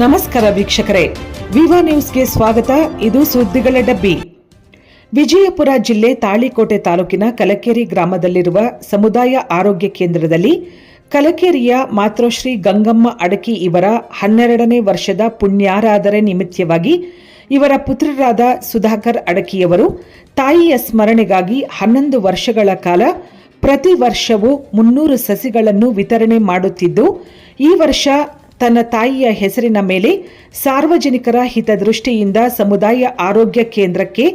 ನಮಸ್ಕಾರ ವೀಕ್ಷಕರೇ. ವಿವಾ ನ್ಯೂಸ್ಗೆ ಸ್ವಾಗತ. ಇದು ಸುದ್ದಿಗಳ ಡಬ್ಬಿ. ವಿಜಯಪುರ ಜಿಲ್ಲೆ ತಾಳಿಕೋಟೆ ತಾಲೂಕಿನ ಕಲಕೇರಿ ಗ್ರಾಮದಲ್ಲಿರುವ ಸಮುದಾಯ ಆರೋಗ್ಯ ಕೇಂದ್ರದಲ್ಲಿ ಕಲಕೇರಿಯ ಮಾತೃಶ್ರೀ ಗಂಗಮ್ಮ ಅಡಕಿ ಇವರ ಹನ್ನೆರಡನೇ ವರ್ಷದ ಪುಣ್ಯಾರಾಧನೆ ನಿಮಿತ್ತವಾಗಿ ಇವರ ಪುತ್ರರಾದ ಸುಧಾಕರ್ ಅಡಕಿಯವರು ತಾಯಿಯ ಸ್ಮರಣೆಗಾಗಿ ಹನ್ನೊಂದು ವರ್ಷಗಳ ಕಾಲ ಪ್ರತಿ ವರ್ಷವೂ ಮುನ್ನೂರು ಸಸಿಗಳನ್ನು ವಿತರಣೆ ಮಾಡುತ್ತಿದ್ದು, ಈ ವರ್ಷ ತನ್ನ ತಾಯಿಯ ಹೆಸರಿನ ಮೇಲೆ ಸಾರ್ವಜನಿಕರ ಹಿತದೃಷ್ಟಿಯಿಂದ ಸಮುದಾಯ ಆರೋಗ್ಯ ಕೇಂದ್ರಕ್ಕೆ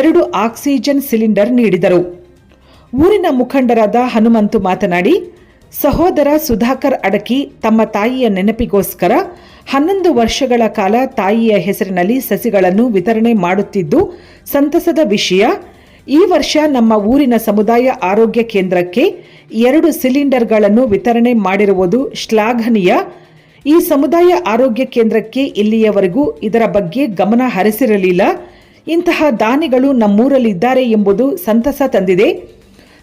ಎರಡು ಆಕ್ಸಿಜನ್ ಸಿಲಿಂಡರ್ ನೀಡಿದರು. ಊರಿನ ಮುಖಂಡರಾದ ಹನುಮಂತು ಮಾತನಾಡಿ, ಸಹೋದರ ಸುಧಾಕರ್ ಅಡಕಿ ತಮ್ಮ ತಾಯಿಯ ನೆನಪಿಗೋಸ್ಕರ ಹನ್ನೊಂದು ವರ್ಷಗಳ ಕಾಲ ತಾಯಿಯ ಹೆಸರಿನಲ್ಲಿ ಸಸಿಗಳನ್ನು ವಿತರಣೆ ಮಾಡುತ್ತಿದ್ದು, ಸಂತಸದ ವಿಷಯ, ಈ ವರ್ಷ ನಮ್ಮ ಊರಿನ ಸಮುದಾಯ ಆರೋಗ್ಯ ಕೇಂದ್ರಕ್ಕೆ ಎರಡು ಸಿಲಿಂಡರ್ಗಳನ್ನು ವಿತರಣೆ ಮಾಡಿರುವುದು ಶ್ಲಾಘನೀಯ. ಈ ಸಮುದಾಯ ಆರೋಗ್ಯ ಕೇಂದ್ರಕ್ಕೆ ಇಲ್ಲಿಯವರೆಗೂ ಇದರ ಬಗ್ಗೆ ಗಮನ ಹರಿಸಿರಲಿಲ್ಲ. ಇಂತಹ ದಾನಿಗಳು ನಮ್ಮೂರಲ್ಲಿದ್ದಾರೆ ಎಂಬುದು ಸಂತಸ ತಂದಿದೆ.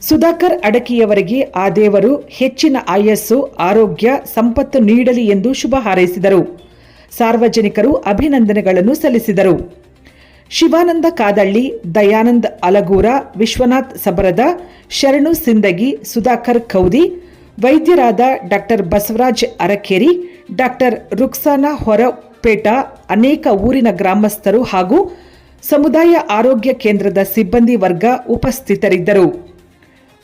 ಸುಧಾಕರ್ ಅಡಕಿಯವರಿಗೆ ಆ ದೇವರು ಹೆಚ್ಚಿನ ಆಯಸ್ಸು, ಆರೋಗ್ಯ, ಸಂಪತ್ತು ನೀಡಲಿ ಎಂದು ಶುಭ ಹಾರೈಸಿದರು. ಸಾರ್ವಜನಿಕರು ಅಭಿನಂದನೆಗಳನ್ನು ಸಲ್ಲಿಸಿದರು. ಶಿವಾನಂದ ಕಾದಳ್ಳಿ, ದಯಾನಂದ್ ಅಲಗೂರ, ವಿಶ್ವನಾಥ್ ಸಬರದ, ಶರಣು ಸಿಂದಗಿ, ಸುಧಾಕರ್ ಖೌದಿ ವೈದ್ಯರಾದ ಡಾಕ್ಟರ್ ಬಸವರಾಜ್ ಅರಕೇರಿ, ಡಾಕ್ಟರ್ ರುಕ್ಸಾನಾ ಹೊರಪೇಟ, ಅನೇಕ ಊರಿನ ಗ್ರಾಮಸ್ಥರು ಹಾಗೂ ಸಮುದಾಯ ಆರೋಗ್ಯ ಕೇಂದ್ರದ ಸಿಬ್ಬಂದಿ ವರ್ಗ ಉಪಸ್ಥಿತರಿದ್ದರು.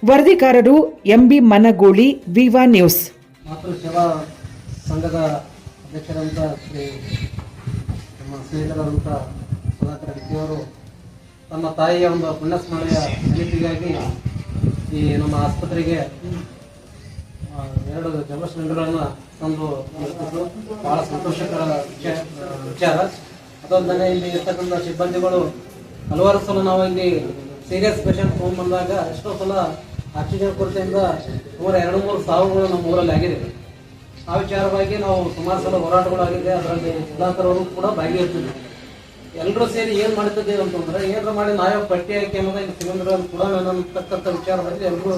ವರದಿಗಾರರು ಎಂಬಿ ಮನಗೂಳಿ, ವಿವಾ ನ್ಯೂಸ್. ಸೇವಾ ಸಂಘದ ಶ್ರೀ ಸ್ನೇಹಿತರಾದಂಥ ಸುಧಾಕರ್ ರೆಡ್ಡಿಯವರು ತಮ್ಮ ತಾಯಿಯ ಒಂದು ಪುಣ್ಯಸ್ಮರಣೆಯ ನೆನಪಿಗಾಗಿ ಈ ನಮ್ಮ ಆಸ್ಪತ್ರೆಗೆ ಎರಡು ಜಮ ಸಿಲಿಂಡರ್ಗಳನ್ನು ತಂದು ಬಹಳ ಸಂತೋಷಕರ ಆ, ವಿಚಾರ. ಅದೊಂದನೆ ಇಲ್ಲಿ ಇರ್ತಕ್ಕಂಥ ಸಿಬ್ಬಂದಿಗಳು ಹಲವಾರು ಸಲ ನಾವು ಇಲ್ಲಿ ಸೀರಿಯಸ್ ಪೇಷಂಟ್ ಬಂದಾಗ ಎಷ್ಟೋ ಸಲ ಆಕ್ಸಿಜನ್ ಕೊರತೆಯಿಂದ ಸುಮಾರು ಎರಡು ಮೂರು ಸಾವುಗಳು ನಮ್ಮ ಊರಲ್ಲಿ ಆಗಿದೆ. ಆ ವಿಚಾರವಾಗಿ ನಾವು ಸುಮಾರು ಸಲ ಹೋರಾಟಗಳು ಆಗಿದೆ ಅದರಲ್ಲಿ ಜಿಲ್ಲಾ ಅವರು ಕೂಡ ಭಾಗಿಯಾಗ್ತಿದ್ವಿ ಎಲ್ಲರೂ ಸೇರಿ ಏನು ಮಾಡ್ತಿದ್ದೇವೆ ಅಂತಂದ್ರೆ ಏನಾರ ಮಾಡಿ ನಾವೇ ಪಟ್ಟಿ ಹಾಕಿ ಅನ್ನೋದು ಸಿಲಿಂಡರ್ ಕೂಡ ಅನ್ನತಕ್ಕಂಥ ವಿಚಾರದಲ್ಲಿ ಎಲ್ಲರೂ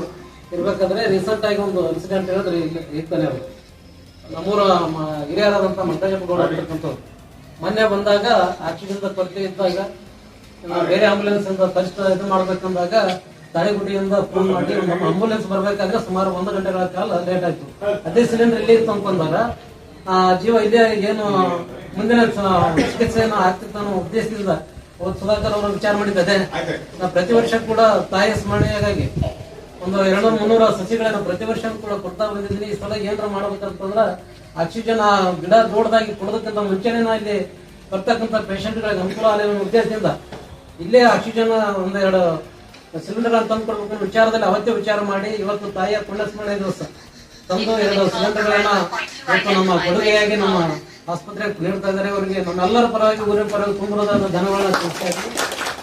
ಇರ್ಬೇಕಾದ್ರೆ ರೀಸೆಂಟ್ ಆಗಿ ಒಂದು ಇನ್ಸಿಡೆಂಟ್ ಹೇಳಿದ್ರೆ ಇರ್ತಾನೆ ಅವರು. ನಮ್ಮೂರ ಹಿರಿಯರಾದಂತ ಹಿರಿಯರಾದಂಥ ಮಂಟೇಶಪ್ಪ ಗೌಡ ಅಂತಕ್ಕಂಥವ್ರು ಮೊನ್ನೆ ಬಂದಾಗ ಆಕ್ಸಿಡೆಂಟ್ ಕೊರತೆ ಇದ್ದಾಗ ಬೇರೆ ಆಂಬುಲೆನ್ಸ್ ಇಂದ ಫಸ್ಟ್ ಇದು ಮಾಡ್ಬೇಕಂದಾಗ ತಾಳಿಗುಡಿಯಿಂದ ಫೋನ್ ಮಾಡಿ ನಮ್ಮ ಆಂಬುಲೆನ್ಸ್ ಬರ್ಬೇಕಾದ್ರೆ ಸುಮಾರು ಒಂದು ಗಂಟೆಗಳ ಕಾಲ ಲೇಟ್ ಆಯ್ತು. ಅದೇ ಸಿಲಿಂಡರ್ ಇಲ್ಲಿ ಇತ್ತು ಅಂತಂದಾಗ ಆ ಜೀವ ಇದೇ ಏನು ಮುಂದಿನ ಚಿಕಿತ್ಸೆಯನ್ನು ಆಗ್ತಿತ್ತು ಅನ್ನೋ ಉದ್ದೇಶದಿಂದ ಸುಧಾಕರ್ ಅವರು ವಿಚಾರ ಮಾಡಿದ್ದೆ. ಪ್ರತಿ ವರ್ಷ ಕೂಡ ತಾಯಿ ಸ್ಮರಣೆಯಾಗಿ ಒಂದು ಎರಡು ಮುನ್ನೂರ ಸಸಿಗಳನ್ನ ಪ್ರತಿ ವರ್ಷ ಕೂಡ ಕೊಡ್ತಾ ಬಂದಿದ್ದೀನಿ. ಈ ಸಲ ಏನಾರ ಮಾಡ್ಬೇಕಂತಂದ್ರ ಆಕ್ಸಿಜನ್ ಆ ಗಿಡ ದೊಡ್ಡದಾಗಿ ಕೊಡೋದಕ್ಕಿಂತ ಮುಂಚೆನೆ ಇಲ್ಲಿ ಬರ್ತಕ್ಕಂಥ ಪೇಷಂಟ್ಗಳಿಗೆ ಅನುಕೂಲ ಆಗಲಿ ಉದ್ದೇಶದಿಂದ ಇಲ್ಲೇ ಆಕ್ಸಿಜನ್ ಒಂದೆರಡು ಸಿಲಿಂಡರ್ ತಂದು ಕೊಡ್ಬೇಕು ವಿಚಾರದಲ್ಲಿ ಅವತ್ತೇ ವಿಚಾರ ಮಾಡಿ, ಇವತ್ತು ತಾಯಿಯ ಪುಣ್ಯಸ್ಮರಣೆ ದಿವಸ. ತಂದು ಎರಡು ಸಿಲಿಂಡರ್ಗಳನ್ನ ಇವತ್ತು ನಮ್ಮ ಕೊಡುಗೆಯಾಗಿ ನಮ್ಮ ಆಸ್ಪತ್ರೆಗೆ ನೀಡ್ತಾ ಇದ್ದಾರೆ. ಅವರಿಗೆ ನಮ್ಮೆಲ್ಲರ ಪರವಾಗಿ ಊರಿನ ಪರವಾಗಿ ತುಂಬಿರೋದಾದ ಧನಗಳನ್ನ ತಿಳಿಸ್ತಾ